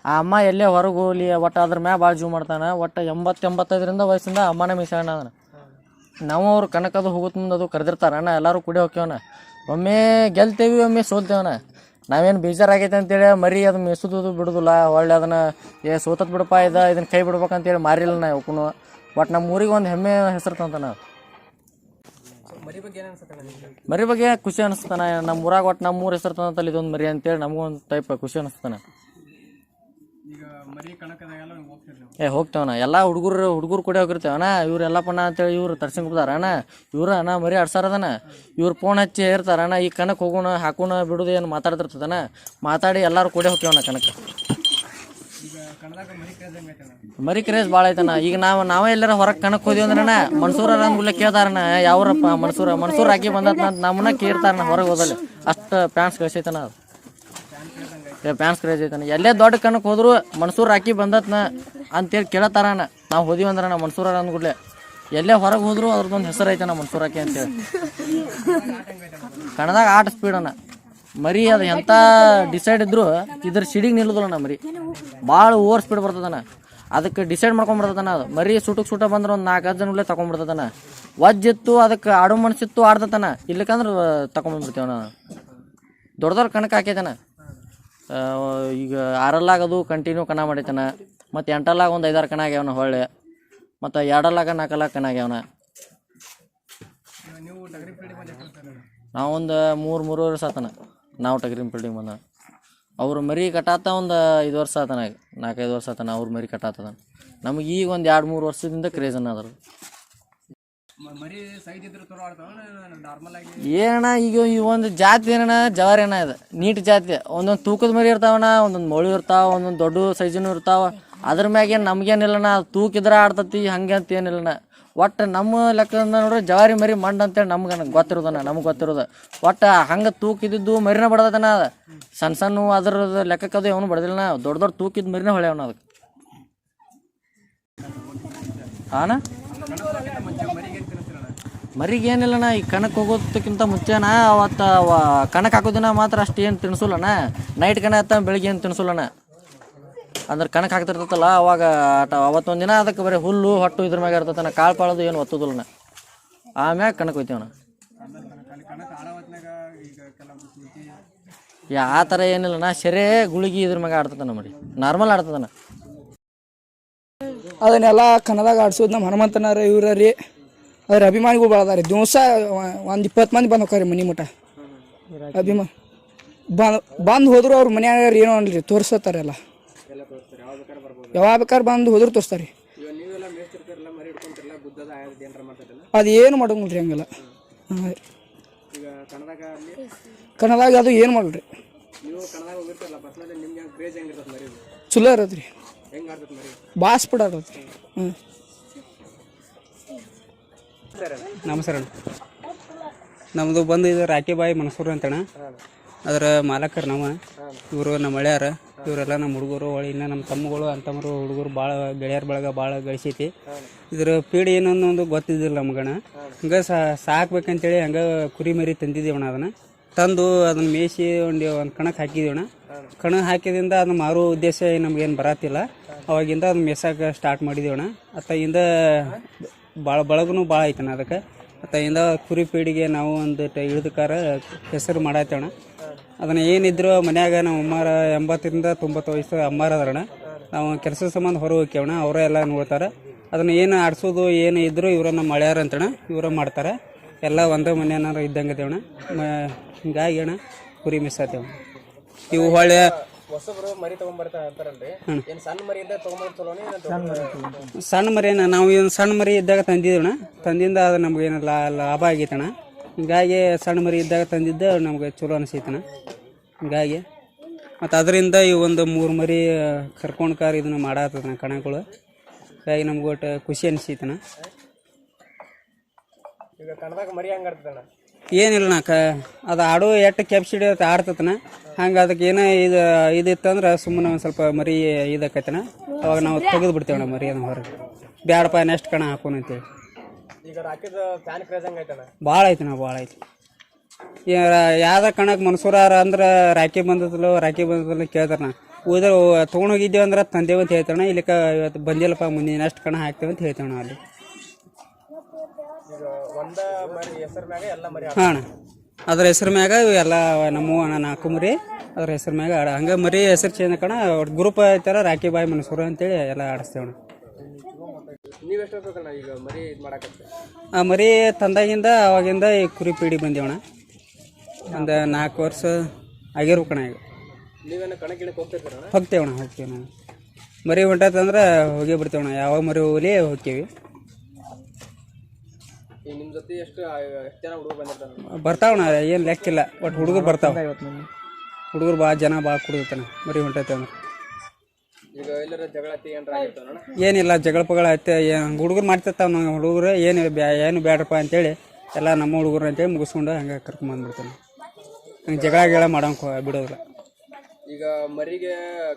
S3: ಆ ಅಮ್ಮ ಎಲ್ಲೇ ಹೊರಗೆ ಹೋಗ್ಲಿ, ಒಟ್ಟು ಅದ್ರ ಮ್ಯಾಗ ಭಾಳ ಜೀವ ಮಾಡ್ತಾನೆ. ಒಟ್ಟು ಎಂಬತ್ತು ಎಂಬತ್ತೈದರಿಂದ ವಯಸ್ಸಿಂದ ಅಮ್ಮನ ಮೀಸಣ್ಣ ಅದನ್ನ. ನಾವು ಅವ್ರು ಕನಕದು ಹೋಗುತ್ತ ಮುಂದೆ ಅದು ಕರೆದಿರ್ತಾರಣ್ಣ. ಎಲ್ಲರೂ ಕುಡಿ ಹೋಗ್ಯವನ ಒಮ್ಮೆ ಗೆಲ್ತೇವಿ, ಒಮ್ಮೆ ಸೋಲ್ತೇವನ. ನಾವೇನು ಬೇಜಾರಾಗೈತೆ ಅಂತೇಳಿ ಮರಿ ಅದು ಮೇಸುದು ಬಿಡುದಿಲ್ಲ. ಒಳ್ಳೆ ಅದನ್ನು ಏ ಸೋತತ್ ಬಿಡಪ್ಪ, ಇದು ಇದನ್ನ ಕೈ ಬಿಡ್ಬೇಕಂತೇಳಿ ಮಾರಿಲ್ಲ ನಾ ಇವಕ್ಕೂ ಒಟ್ಟು ನಮ್ಮ ಊರಿಗೆ ಒಂದು ಹೆಮ್ಮೆ ಹೆಸರು ತಂತ ನಾವು
S2: ಮರಿ ಬಗ್ಗೆ
S3: ಖುಷಿ ಅನಿಸ್ತಾನ. ನಮ್ಮ ಊರಾಗ ಒಟ್ಟು ನಮ್ಮ ಊರ ಹೆಸರು ತಂದಲ್ಲಿ ಇದೊಂದು ಮರಿ ಅಂತೇಳಿ ನಮಗೊಂದು ಟೈಪ್ ಖುಷಿ ಅನಿಸ್ತಾನ. ಏ ಹೋಗ್ತೇವಣ್ಣ ಎಲ್ಲ ಹುಡುಗರು ಹುಡುಗರು ಕೂಡ ಹೋಗಿರ್ತೇವಣ್ಣ ಇವ್ರು ಎಲ್ಲಪ್ಪಣ್ಣ ಅಂತೇಳಿ ಇವ್ರು ತರ್ಸಿಂಗ್ ಬಿಡ್ತಾರಣ್ಣ ಇವ್ರು ಅಣ್ಣ ಮರಿ ಆಡ್ಸಾರದನ. ಇವ್ರು ಫೋನ್ ಹಚ್ಚಿ ಇರ್ತಾರಣ್ಣ ಈ ಕಣಕ್ಕೆ ಹೋಗೋಣ ಹಾಕೋಣ ಬಿಡುದು ಏನು ಮಾತಾಡ್ತಿರ್ತದನ ಮಾತಾಡಿ ಎಲ್ಲರೂ ಕೂಡ ಹೋಗ್ತೇವಣ್ಣ
S2: ಕಣದಾಗ ಮರಿ
S3: ಕ್ರೇಜ್ ಭಾಳ ಐತಣ್ಣ. ಈಗ ನಾವು ನಾವೇ ಎಲ್ಲಾರ ಹೊರಗೆ ಕಣಕ್ ಹೋದ್ವಿ ಅಂದ್ರಣ ಮನ್ಸೂರ ಅಂದ್ಗುಲ್ಲ ಕೇಳ್ತಾರಣ್ಣ ಯಾವ್ರಪ್ಪ ಮನ್ಸೂರ? ಮನ್ಸೂರ್ ಹಾಕಿ ಬಂದತ್ ಅಂತ ನಮ್ಮನ್ನ ಕೇಳ್ತಾರಣ್ಣ ಹೊರಗೆ ಹೋದಲ್ಲಿ. ಅಷ್ಟು ಪ್ಯಾಂಟ್ಸ್ ಕಳ್ಸೈತನ ಅದು. ಏ ಪ್ಯಾಂಟ್ಸ್ ಕ್ರೇಜ್ ಐತನ ಎಲ್ಲೇ ದೊಡ್ಡ ಕಣಕ್ ಹೋದ್ರು ಮನ್ಸೂರ್ ಹಾಕಿ ಬಂದತ್ನ ಅಂತೇಳಿ ಕೇಳತ್ತಾರಣ್ಣ. ನಾವು ಹೋದಿವಿ ಅಂದ್ರಣ್ಣ ಮನ್ಸೂರ ಅಂದ್ಗುಡ್ಲೆ ಎಲ್ಲೇ ಹೊರಗೆ ಹೋದ್ರು ಅದ್ರದ್ದೊಂದು ಹೆಸರು ಐತಣ್ಣ ಮನ್ಸೂರ್ ಹಾಕಿ ಅಂತೇಳಿ. ಕಣದಾಗ ಆಟ ಸ್ಪೀಡ್ ಅಣ್ಣ. ಮರಿ ಅದು ಎಂತ ಡಿಸೈಡ್ ಇದ್ರು ಇದ್ರ ಸಿಡಿಗೆ ನಿಲ್ಲುದಿಲ್ಲ ಮರಿ. ಭಾಳ ಓವರ್ ಸ್ಪೀಡ್ ಬರ್ತದಣ್ಣ. ಅದಕ್ಕೆ ಡಿಸೈಡ್ ಮಾಡ್ಕೊಂಡ್ಬಿಡ್ತದಣ್ಣ ಅದು. ಮರಿ ಸುಟಕ್ ಸುಟ ಬಂದ್ರೆ ಒಂದು ನಾಲ್ಕು ಜನ ಉಳ್ಳೆ ತಗೊಂಡ್ಬಿಡ್ತದಣ್ಣ ವಜ್ಜಿತ್ತು, ಅದಕ್ಕೆ ಆಡು ಮನಸ್ಸಿತ್ತು ಆಡ್ತತನ ಇಲ್ಲಕಂದ್ರೆ ತಗೊಂಡ್ಬಿಡ್ತೀವಣ್ಣ ದೊಡ್ಡ ದೊಡ್ಡದವ್ರ ಕಣಕ್ಕೆ ಹಾಕೈತನ ಈಗ ಆರಲ್ಲಾಗ ಅದು ಕಂಟಿನ್ಯೂ ಕಣ ಮಾಡೈತನ ಮತ್ತು ಎಂಟಲ್ಲಾಗ ಒಂದು ಐದಾರು ಕಣ ಆಗ್ಯಾವನ ಹೊಳ್ಳೆ. ಮತ್ತು ಎರಡಲ್ಲಾಗ ನಾಲ್ಕಲ್ಲಾಗ ಕಣ ಆಗ್ಯಾವನ ನಾವೊಂದು ಮೂರು, ಮೂರುವರೆ ಸಾತನ. ನಾವು ಟಗ್ರಿನ ಫೀಲ್ಡಿಂಗ್ ಬಂದ ಅವ್ರ ಮರಿ ಕಟಾತ ಒಂದು ಐದು ವರ್ಷ ಆತನ ನಾಲ್ಕೈದು ವರ್ಷ ಆತನ ಅವ್ರ ಮರಿ ಕಟಾತದ. ನಮಗೆ ಈಗ ಒಂದು ಎರಡು ಮೂರು ವರ್ಷದಿಂದ ಕ್ರೇಜ್
S2: ಅನ್ನೋದ್ರ
S3: ಏನಣ್ಣ, ಈಗ ಈ ಒಂದು ಜಾತಿ ಏನಣ್ಣ, ಜವಾರಿ ಅಣ್ಣ ಇದು. ನೀಟ್ ಜಾತಿ. ಒಂದೊಂದು ತೂಕದ ಮರಿ ಇರ್ತಾವಣ್ಣ, ಒಂದೊಂದು ಮೊಳಿ ಇರ್ತಾವ, ಒಂದೊಂದು ದೊಡ್ಡ ಸೈಜನು ಇರ್ತಾವ. ಅದ್ರ ಮ್ಯಾಗೇನು ನಮ್ಗೇನಿಲ್ಲಣ್ಣ, ಅದು ತೂಕ ಇದ್ರೆ ಆಡ್ತತಿ, ಹಂಗೆ ಅಂತ ಏನಿಲ್ಲಣ್ಣ. ಒಟ್ಟು ನಮ್ಮ ಲೆಕ್ಕದಿಂದ ನೋಡ್ರಿ ಜವಾರಿ ಮರಿ ಮಂಡ್ ಅಂತೇಳಿ ನಮ್ಗೆ ಗೊತ್ತಿರೋದನ್ನ ನಮ್ಗೆ ಗೊತ್ತಿರೋದು. ಒಟ್ಟು ಹಂಗೆ ತೂಕಿದ್ದು ಮರಿನ ಬಡ್ದತನ ಅದು. ಸಣ್ಣ ಸಣ್ಣ ಅದ್ರ ಲೆಕ್ಕಕ್ಕದು ಅವನು ನಾ. ದೊಡ್ಡ ದೊಡ್ಡ ತೂಕಿದ ಮರಿನ ಹೊಳೆವನ ಅದಕ್ಕೆ. ಹಾನ? ಮರಿಗೆ ಏನಿಲ್ಲಣ್ಣ ಈ ಕಣಕ್ಕೆ ಹೋಗೋದಕ್ಕಿಂತ ಮುಂಚೆನ ಅವತ್ತು ಕಣಕ್ಕೆ ಹಾಕೋದಿನ ಮಾತ್ರ ಅಷ್ಟು ಏನು ನೈಟ್ ಕಣ ಆಯ್ತ ಬೆಳಿಗ್ಗೆ ಏನು ತಿನ್ಸಲ್ಲಣ್ಣ ಅಂದ್ರೆ ಕಣಕ್ಕೆ ಹಾಕ್ತಿರ್ತೈತಲ್ಲ ಅವಾಗ ಆಟ ಅವತ್ತೊಂದು ದಿನ ಅದಕ್ಕೆ ಬರೀ ಹುಲ್ಲು ಹೊಟ್ಟು ಇದ್ರ ಮ್ಯಾಗ ನಾ ಕಾಳು ಪಾಳದು ಏನು ಒತ್ತದಲ್ಲ ಆಮ್ಯಾಗ ಕಣಕ್ಕೆ ಹೋಯ್ತೀವಣ್ಣ ಯಾ ಆ ಥರ ನಾ ಸೆರೆ ಗುಳಿಗೆ ಇದ್ರ ಮ್ಯಾಗ ಆಡ್ತದಣ್ಣ ಮರಿ ನಾರ್ಮಲ್ ಆಡ್ತದನ
S8: ಅದನ್ನೆಲ್ಲ ಕನ್ನಡದಾಗ ಆಡ್ಸೋದು ನಮ್ಮ ಹನುಮಂತನಾರ ಇವ್ರ ರೀ. ಅದ್ರ ಅಭಿಮಾನಿಗಳು ಭಾಳ ರೀ ದಿವಸ ಒಂದು ಇಪ್ಪತ್ತು ಮಂದಿ ಬಂದು ಹೋಗ್ರಿ ಮನೆ ಮಠ. ಅಭಿಮಾನ ಬಂದು ಬಂದು ಹೋದ್ರು ಅವ್ರ ಮನ್ಯಾಗ ಏನೋ ಅನ್ರಿ ತೋರಿಸತ್ತಾರೆಲ್ಲ ಯಾವಾಗ ಬೇಕಾದ್ರೆ ಬಂದು ಹೋದ್ರೆ ತೋರಿಸ್ತಾರೆ. ಅದು ಏನು ಮಾಡಂಗಿಲ್ರಿ ಹಂಗೆಲ್ಲ. ಹಾಂ ಕನ್ನಡಾಗ ಅದು ಏನು ಮಾಡಲ್ರಿ. ಚಲೋ
S2: ಇರೋದ್ರಿ
S8: ಬಾಸ್ ಬಿಡ
S9: ನಮಸ್ಕಾರ ನಮ್ದು ಬಂದು ಇದು ರಾಕಿಬಾಯಿ ಮನಸೂರು ಅಂತಣ್ಣ. ಅದರ ಮಾಲಕರು ನಮ್ಮ ಇವರು ನಮ್ಮ ಹಳ್ಯಾರ. ಇವರೆಲ್ಲ ನಮ್ಮ ಹುಡುಗರು ಹೊಳಿ ಇನ್ನು ನಮ್ಮ ತಮ್ಮಗಳು ಅಂತಮ್ಮರು ಹುಡುಗರು ಭಾಳ ಗೆಳೆಯರ ಬಳಗ ಭಾಳ ಗಳಿಸೈತಿ. ಇದ್ರ ಪೀಡೆ ಏನನ್ನೋ ಒಂದು ಗೊತ್ತಿದ್ದಿಲ್ಲ ಹಂಗ ಹಂಗೆ ಸಾಕ್ಬೇಕಂತೇಳಿ ಹಂಗೆ ಕುರಿ ಮರಿ ತಂದಿದ್ದೀವಣ ಅದನ್ನು. ತಂದು ಅದನ್ನ ಮೇಯಿಸಿ ಒಂದು ಒಂದು ಕಣಕ್ಕೆ ಹಾಕಿದೀವಣ್ಣ ಕಣ ಹಾಕಿದಿಂದ ಅದನ್ನ ಮಾರೋ ಉದ್ದೇಶ ನಮಗೇನು ಬರತ್ತಿಲ್ಲ. ಅವಾಗಿಂದ ಅದನ್ನ ಮೇಯ್ಸಕ್ಕೆ ಸ್ಟಾರ್ಟ್ ಮಾಡಿದೀವಣ್ಣ ಅತ್ತಾಗಿಂದ ಭಾಳ ಬಳಗನು ಭಾಳ ಐತಣ್ಣ ಅದಕ್ಕೆ. ಅತ್ತಾಗಿಂದ ಕುರಿ ಪೀಡಿಗೆ ನಾವು ಒಂದು ಇಳಿದಕಾರ ಹೆಸರು ಮಾಡತ್ತೇವಣ್ಣ. ಅದನ್ನು ಏನಿದ್ರು ಮನ್ಯಾಗ ನಮ್ಮ ಅಮ್ಮಾರ ಎಂಬತ್ತರಿಂದ ತೊಂಬತ್ತು ವಯಸ್ಸು ಅಮ್ಮಾರ ಅದಾರಣ್ಣ ನಾವು ಕೆಲಸ ಸಂಬಂಧ ಹೊರ ಹೋಗ್ಯವಣ ಅವರೇ ಎಲ್ಲ ನೋಡ್ತಾರೆ. ಅದನ್ನು ಏನು ಆಡಿಸೋದು ಏನು ಇದ್ದರೂ ಇವರ ನಮ್ಮ ಮಳೆಯಾರ ಅಂತಣ್ಣ ಇವರ ಮಾಡ್ತಾರೆ. ಎಲ್ಲ ಒಂದೇ ಮನೆಯನ್ನಾರು ಇದ್ದಂಗೆ ಅದೇವಣ. ಮ ಹಿಂಗಾಗಿ ಅಣ್ಣ ಕುರಿ ಮಿಸ್ ಆತೇವಣ ಇವು ಹೊಳೆ
S2: ಹೊಸಬ್ರು ಮರಿ ತಗೊಂಡ್ಬರ್ತಾ ಅಂತಾರಲ್ರಿ. ಏನು ಸಣ್ಣ ಮರಿ ಇದ್ದಾಗ ತೊಗೊಂಬಂದು ಚಲೋನೇ
S9: ಸಣ್ಣ ಮರಿನ ನಾವು ಏನು ಸಣ್ಣ ಮರಿ ಇದ್ದಾಗ ತಂದಿದ್ದೇವಣ್ಣ ತಂದಿಂದ ಅದು ನಮ್ಗೆ ಏನು ಲಾಭ ಆಗೈತಣ್ಣ. ಹಿಂಗಾಗಿ ಸಣ್ಣ ಮರಿ ಇದ್ದಾಗ ತಂದಿದ್ದ ನಮ್ಗೆ ಚಲೋ ಅನಿಸೈತನ. ಹಿಂಗಾಗಿ. ಮತ್ತು ಅದರಿಂದ ಈ ಒಂದು ಮೂರು ಮರಿ ಕರ್ಕೊಂಡು ಕಾರ್ ಇದನ್ನು ಮಾಡಾತದನ ಕಣಗಳು. ಹಿಂಗಾಗಿ ನಮ್ಗೆ ಒಟ್ಟು ಖುಷಿ
S2: ಅನಿಸೈತನ. ಮರಿ
S9: ಏನಿಲ್ಲ ಕ ಅದು ಆಡೋ ಎಷ್ಟು ಕೆಪ್ಸಿಡಿ ಆಡ್ತತನ ಹಂಗೆ ಅದಕ್ಕೆ ಏನೋ ಇದು ಇದಿತ್ತಂದ್ರೆ ಸುಮ್ಮನೆ ಒಂದು ಸ್ವಲ್ಪ ಮರಿ ಇದಾಕೈತನ ಅವಾಗ ನಾವು ತೆಗೆದು ಬಿಡ್ತೇವಣ್ಣ ಮರಿ ಅದನ್ನ ಹೊರಗೆ. ಬ್ಯಾಡಪ್ಪ ನೆಕ್ಸ್ಟ್ ಕಣ ಹಾಕೋಣ ಅಂತೇಳಿ
S2: ಈಗ ರಾಕಿದ ಫ್ಯಾನ್ ಕ್ರೇಜ್ ಹೆಂಗೆ ಐತಣ್ಣ
S9: ಭಾಳ ಭಾಳ ಐತಿ. ಯಾವ್ದ ಕಣಕ್ಕೆ ಮನ್ಸೂರಾರ ಅಂದ್ರೆ ರಾಖಿ ಬಂದದಲ್ಲ ರಾಖಿ ಬಂದದಲ್ಲ ನಾ. ಉದ್ರ ತೊಗೊಂಡೋಗಿದ್ದೀವಿ ಅಂದ್ರೆ ತಂದೇವು ಅಂತ ಹೇಳ್ತಾರಣ್ಣ ಇಲ್ಲಿಕ ಇವತ್ತು ಬಂದಿಲ್ಲಪ್ಪ ಮುಂದಿನ ಅಷ್ಟು ಕಣ ಹಾಕ್ತೇವೆ ಅಂತ ಹೇಳ್ತೇವಣ್ಣ ಅಲ್ಲಿ.
S2: ಈಗ ಒಂದ ಮರಿ ಹೆಸರು ಮ್ಯಾಗ ಎಲ್ಲ ಮರಿ
S9: ಹಾಂ ಅಣ್ಣ. ಅದ್ರ ಹೆಸ್ರ ಮ್ಯಾಗ ಇವು ಎಲ್ಲ ನಮ್ಮ ಅಣ್ಣ ನಾಲ್ಕು ಮರಿ ಅದ್ರ ಹೆಸ್ರ ಮ್ಯಾಗ ಆಡ. ಹಂಗೆ ಮರಿ ಹೆಸರು ಚೇಂಜ್ ಕಣ ಗ್ರೂಪ್ ಐತಾರ ರಾಖಿ ಬಾಯಿ ಮನಸೂರು ಅಂತೇಳಿ ಎಲ್ಲ ಆಡಿಸ್ತೇವಣ್ಣ
S2: ನೀವು ಎಷ್ಟು ಈಗ ಮರಿ ಇದು ಮಾಡಕತ್ತೆ
S9: ಆ ಮರಿ ತಂದಾಗಿಂದ ಅವಾಗಿಂದ ಈ ಕುರಿ ಪೀಡಿ ಬಂದೇವಣ್ಣ. ಒಂದು ನಾಲ್ಕು ವರ್ಷ ಆಗಿರ್ಬೇಕಣ್ಣ ಈಗ.
S2: ನೀವೇನು ಕಣ ಈಗ ಹೋಗ್ತೇವಣ
S9: ಹೋಗ್ತೇವೆ ಹೋಗ್ತೀವಿ ನಾವು ಮರಿ ಹೊಂಟೈತಂದ್ರೆ ಹೋಗಿ ಬಿಡ್ತೇವಣ ಯಾವಾಗ ಮರಿ ಹೋಗ್ಲಿ ಹೋಗ್ತೀವಿ.
S2: ಈಗ ನಿಮ್ಮ ಜೊತೆ ಎಷ್ಟು ಎಷ್ಟು ಜನ ಹುಡುಗರು ಬಂದಿರ್ತಾರ
S9: ಬರ್ತಾವಣ್ಣ ಏನು ಲೆಕ್ಕಿಲ್ಲ. ಒಟ್ಟು ಹುಡುಗರು ಬರ್ತಾವ. ಹುಡುಗರು ಭಾಳ ಜನ ಭಾಳ ಕುಡಿತಾನ ಮರಿ ಹೊಂಟೈತೆ ಅಂದ್ರೆ
S2: ಈಗ ಎಲ್ಲರ ಜಗಳ ತಿ ಏನಾರ ಆಗಿರ್ತಾವಣ್ಣ
S9: ಏನಿಲ್ಲ ಜಗಳ ಪಗಳ ಐತೆ ಹುಡುಗರು ಮಾಡ್ತಿರ್ತಾವ ನಮ್ಮ ಹುಡುಗರು ಏನು ಬ್ಯಾ ಏನು ಬೇಡ್ರಪ್ಪ ಅಂತೇಳಿ ಎಲ್ಲ ನಮ್ಮ ಹುಡುಗರು ಅಂತೇಳಿ ಮುಗಿಸ್ಕೊಂಡು ಹಂಗೆ ಕರ್ಕೊಂಬಂದ್ಬಿಡ್ತಾನೆ ಹಂಗೆ ಜಗಳ ಗಿಳ ಮಾಡೋ ಬಿಡೋದಿಲ್ಲ.
S2: ಈಗ ಮರಿಗೆ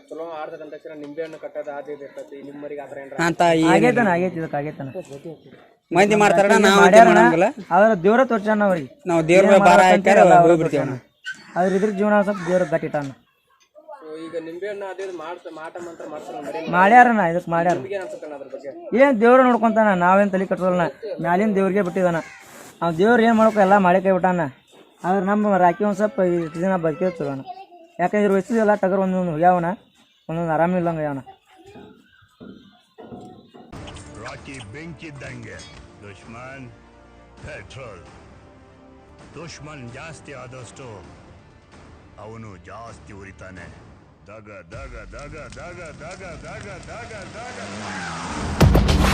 S2: ಚಲೋ ಆಡ್ತದ ಅಂತ ತಕ್ಷಣ ನಿಂಬೆ ಹಣ್ಣು ಕಟ್ಟೋದು ಆದ ಇದು ಇರ್ತೈತಿ ನಿಮ್ಮ ಮರಿಗೆ ಆ ಥರ ಏನಾರ
S9: ಅಂತ
S1: ಆಗೈತನ ಆಗೈತಿ ಇದಕ್ಕೆ ಆಗೈತನ
S9: ಮಂದಿ ಮಾಡ್ತಾರಣ್ಣ ನಾವು ಮಾಡಂಗಿಲ್ಲ.
S1: ಅದ್ರ ದೇವ್ರ ತೋರ್ಸಾನ ಅವ್ರಿಗೆ.
S9: ನಾವು ದೇವ್ರ ಭಾರ ಹಾಕ್ಯಾರ ಹೋಗ್ಬಿಡ್ತೀವಿ ಅಣ್ಣ.
S1: ಅದ್ರ ಇದ್ರ ಜೀವನ ಸ್ವಲ್ಪ ದೇವ್ರ ಗಟ್ಟಿಟ್ಟಾನ
S2: ಸೊ ಈಗ ಮಾಟ ಮಂತ್ರ
S1: ಮಾಡ್ಯಾರನ ಇದಕ್ಕೆ ಮಾಡ್ಯಾರ
S2: ನಿಮ್ಗೆ ಏನು ಅನ್ಸುತ್ತಣ್ಣ ಅದ್ರ ಬಗ್ಗೆ?
S1: ಏನ್ ದೇವ್ರ ನೋಡ್ಕೊಂತಾನ ನಾವೇನ್ ತಲೆ ಕಟ್ಟೋಲ್ಲ ಮ್ಯಾಲಿನ ದೇವ್ರಿಗೆ ಬಿಟ್ಟಿದಾನ ಅವ್ ದೇವ್ರ ಏನ್ ಮಾಡ್ಕೊ ಎಲ್ಲ ಮಾಡಿ ಕೈ ಬಿಟ್ಟಾನ. ಆದ್ರೆ ನಮ್ಮ ರಾಕಿ ಒಂದ್ ಸ್ವಲ್ಪ ಇಷ್ಟು ದಿನ ಬದುಕಿದ ಚಲೋನ ಯಾಕಂದ್ರೆ ವಯಸ್ಸಿದೆಲ್ಲ ಟಗರ್ ಒಂದೊಂದು ಹೋಗ್ಯಾವನ ಒಂದೊಂದು ಆರಾಮಿಲ್ಲಂಗ ಯಾವನ
S10: ರಾಕಿ ಬೆಂಕಿದ್ದಂಗೆ ದುಶ್ಮನ್ ಪೆಟ್ರೋಲ್. ದುಶ್ಮನ್ ಜಾಸ್ತಿ ಆದಷ್ಟು ಅವನು ಜಾಸ್ತಿ ಉರಿತಾನೆ. Dagger, Dagger, Dagger, Dagger, Dagger, Dagger, Dagger, Dagger.